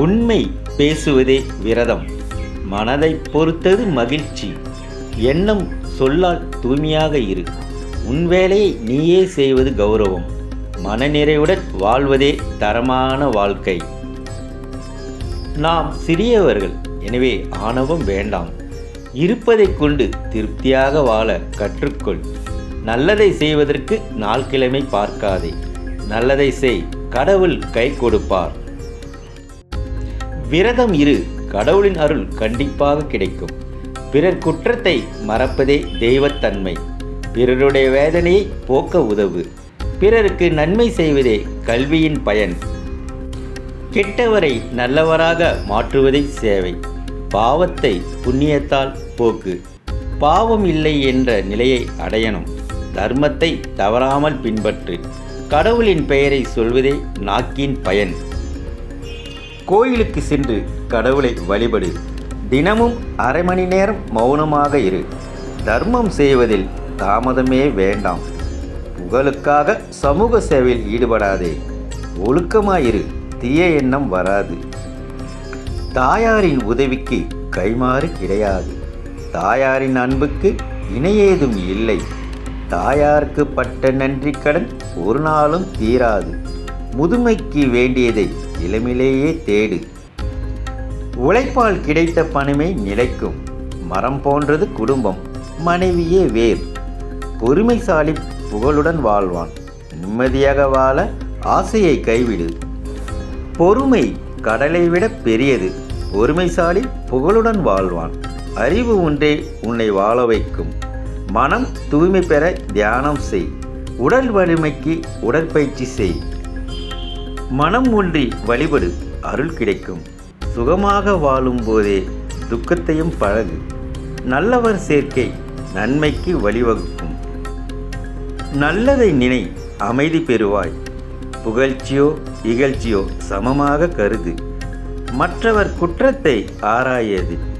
உண்மை பேசுவதே விரதம். மனதை பொறுத்தது மகிழ்ச்சி. எண்ணம் சொல்லால் தூய்மையாக இரு. உன் வேலையை நீயே செய்வது கௌரவம். மனநிறைவுடன் வாழ்வதே தரமான வாழ்க்கை. நாம் சிறியவர்கள். எனவே ஆணவம் வேண்டாம். இருப்பதை கொண்டு திருப்தியாக வாழ கற்றுக்கொள். நல்லதை செய்வதற்கு நாள் கிழமை பார்க்காதே. நல்லதை செய். கடவுள் கை கொடுப்பார். விரதம் இரு. கடவுளின் அருள் கண்டிப்பாக கிடைக்கும். பிறர் குற்றத்தை மறப்பதே தெய்வத்தன்மை பிறருடைய வேதனையை போக்க உதவு. பிறருக்கு நன்மை செய்வதே கல்வியின் பயன். கெட்டவரை நல்லவராக மாற்றுவதே சேவை. பாவத்தை புண்ணியத்தால் போக்கு. பாவம் இல்லை என்ற நிலையை அடையணும். தர்மத்தை தவறாமல் பின்பற்று. கடவுளின் பெயரை சொல்வதே நாக்கின் பயன். கோயிலுக்கு சென்று கடவுளை வழிபடு. தினமும் அரை மணி நேரம் மௌனமாக இரு. தர்மம் செய்வதில் தாமதமே வேண்டாம். புகழுக்காக சமூக சேவையில் ஈடுபடாதே. ஒழுக்கமாயிரு. தீய எண்ணம் வராது. தாயாரின் உதவிக்கு கைமாறு கிடையாது. தாயாரின் அன்புக்கு இணையேதும் இல்லை. தாயாருக்கு பட்ட நன்றி கடன் ஒரு நாளும் தீராது. முதுமைக்கு வேண்டியதை இளமிலேயே தேடு. உழைப்பால் கிடைத்த பணமே நிலைக்கும். மரம் போன்றது குடும்பம் மனைவியே வேர். பொறுமைசாலி புகழுடன் வாழ்வான். நிம்மதியாக வாழ ஆசையை கைவிடு. பொறுமை கடலை விட பெரியது. பொறுமைசாலி புகழுடன் வாழ்வான். அறிவு ஒன்றே உன்னை வாழ வைக்கும். மனம் தூய்மை பெற தியானம் செய். உடல் வலிமைக்கு உடற்பயிற்சி செய். மனம் ஒன்றி வழிபடு அருள் கிடைக்கும். சுகமாக வாழும் போதே துக்கத்தையும் பழகு. நல்லவர் சேர்க்கை நன்மைக்கு வழிவகுக்கும். நல்லதை நினை அமைதி பெறுவாய். புகழ்ச்சியோ இகழ்ச்சியோ சமமாக கருது. மற்றவர் குற்றத்தை ஆராயது.